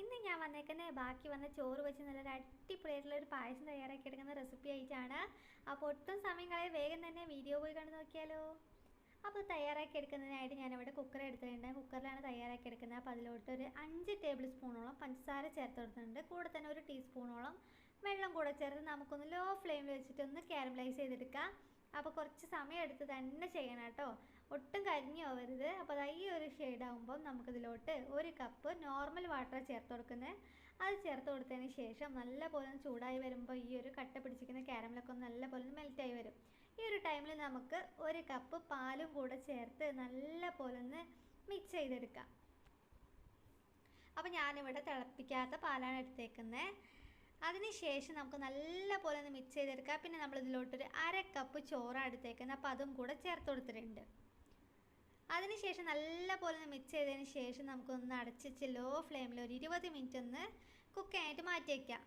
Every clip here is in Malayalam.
ഇന്ന് ഞാൻ വന്നേക്കുന്നത് ബാക്കി വന്ന ചോറ് വെച്ച് നല്ലൊരു അടിപൊളിയായിട്ടുള്ള ഒരു പായസം തയ്യാറാക്കി എടുക്കുന്ന റെസിപ്പി ആയിട്ടാണ്. അപ്പോൾ ഒട്ടും സമയം കളയാതെ വേഗം തന്നെ വീഡിയോ പോയി കണ്ടു നോക്കിയാലോ. അപ്പോൾ തയ്യാറാക്കി എടുക്കുന്നതിനായിട്ട് ഞാനിവിടെ കുക്കർ എടുത്തിട്ടുണ്ട്. കുക്കറിലാണ് തയ്യാറാക്കി എടുക്കുന്നത്. അപ്പോൾ അതിലോട്ട് ഒരു അഞ്ച് ടേബിൾ സ്പൂണോളം പഞ്ചസാര ചേർത്ത് കൊടുത്തിട്ടുണ്ട്. കൂടെ തന്നെ ഒരു ടീസ്പൂണോളം വെള്ളം കൂടെ ചേർത്ത് നമുക്കൊന്ന് ലോ ഫ്ലെയിമിൽ വെച്ചിട്ട് ഒന്ന് കാരമലൈസ് ചെയ്തെടുക്കാം. അപ്പോൾ കുറച്ച് സമയം എടുത്ത് തന്നെ ചെയ്യണം കേട്ടോ. ഒട്ടും കരിഞ്ഞു പോകരുത്. അപ്പോൾ അത് ഈ ഒരു ഷെയ്ഡ് ആകുമ്പോൾ നമുക്കിതിലോട്ട് ഒരു കപ്പ് നോർമൽ വാട്ടർ ചേർത്ത് കൊടുക്കുന്നത്. അത് ചേർത്ത് കൊടുത്തതിന് ശേഷം നല്ല പോലെ ഒന്ന് ചൂടായി വരുമ്പോൾ ഈ ഒരു കട്ട പിടിച്ചിരിക്കുന്ന ക്യാരമലൊക്കെ ഒന്ന് നല്ല പോലെ മെൽറ്റായി വരും. ഈ ഒരു ടൈമിൽ നമുക്ക് ഒരു കപ്പ് പാലും കൂടെ ചേർത്ത് നല്ല പോലെ ഒന്ന് മിക്സ് ചെയ്തെടുക്കാം. അപ്പോൾ ഞാനിവിടെ തിളപ്പിക്കാത്ത പാലാണ് എടുത്തേക്കുന്നത് അതിനുശേഷം നമുക്ക് നല്ല പോലെ ഒന്ന് മിക്സ് ചെയ്തെടുക്കാം. പിന്നെ നമ്മൾ ഇതിലോട്ടൊരു അര കപ്പ് ചോറാണ് എടുത്തേക്കുന്നത്. അപ്പോൾ അതും കൂടെ ചേർത്ത് കൊടുത്തിട്ടുണ്ട്. അതിനുശേഷം നല്ല പോലെ ഒന്ന് മിക്സ് ചെയ്തതിന് ശേഷം നമുക്കൊന്ന് അടച്ചിച്ച് ലോ ഫ്ലെയിമിൽ ഒരു ഇരുപത് മിനിറ്റ് ഒന്ന് കുക്ക് ചെയ്യാനായിട്ട് മാറ്റി വയ്ക്കാം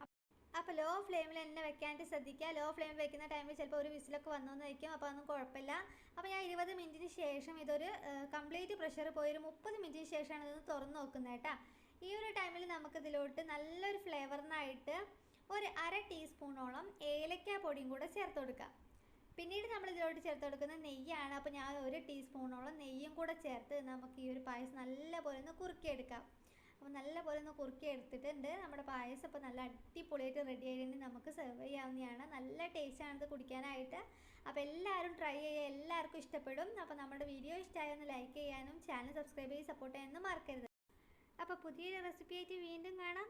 അപ്പോൾ ലോ ഫ്ലെയിമിൽ എന്നെ വെക്കാനായിട്ട് ശ്രദ്ധിക്കുക. ലോ ഫ്ലെയിമിൽ വെക്കുന്ന ടൈമിൽ ചിലപ്പോൾ ഒരു വിസിലൊക്കെ വന്നു വയ്ക്കും അപ്പോൾ അതൊന്നും കുഴപ്പമില്ല. അപ്പോൾ ഞാൻ ഇരുപത് മിനിറ്റിന് ശേഷം ഇതൊരു കംപ്ലീറ്റ് പ്രഷർ പോയി ഒരു മുപ്പത് മിനിറ്റിന് ശേഷമാണ് ഇതൊന്ന് തുറന്ന് നോക്കുന്നത് കേട്ടോ. ഈ ഒരു ടൈമിൽ നമുക്കിതിലോട്ട് നല്ലൊരു ഫ്ലേവറിനായിട്ട് ഒരു അര ടീസ്പൂണോളം ഏലക്ക പൊടിയും കൂടെ ചേർത്ത് കൊടുക്കുക. പിന്നീട് നമ്മൾ ഇതിലോട്ട് ചേർത്ത് കൊടുക്കുന്ന നെയ്യാണ്. അപ്പോൾ ഞാൻ ഒരു ടീസ്പൂണോളം നെയ്യും കൂടെ ചേർത്ത് നമുക്ക് ഈ ഒരു പായസം നല്ലപോലെ ഒന്ന് കുറുക്കിയെടുക്കാം. അപ്പോൾ നല്ലപോലെ ഒന്ന് കുറുക്കി എടുത്തിട്ടുണ്ട് നമ്മുടെ പായസം ഇപ്പോൾ നല്ല അടിപൊളിയായിട്ട് റെഡി ആയിട്ട് നമുക്ക് സെർവ് ചെയ്യാവുന്നതാണ്. നല്ല ടേസ്റ്റാണ് ഇത് കുടിക്കാനായിട്ട്. അപ്പോൾ എല്ലാവരും ട്രൈ ചെയ്യുക. എല്ലാവർക്കും ഇഷ്ടപ്പെടും. അപ്പോൾ നമ്മുടെ വീഡിയോ ഇഷ്ടമായൊന്ന് ലൈക്ക് ചെയ്യാനും ചാനൽ സബ്സ്ക്രൈബ് ചെയ്ത് സപ്പോർട്ട് ചെയ്യാനും മറക്കരുത്. അപ്പോൾ പുതിയൊരു റെസിപ്പിയായിട്ട് വീണ്ടും കാണാം.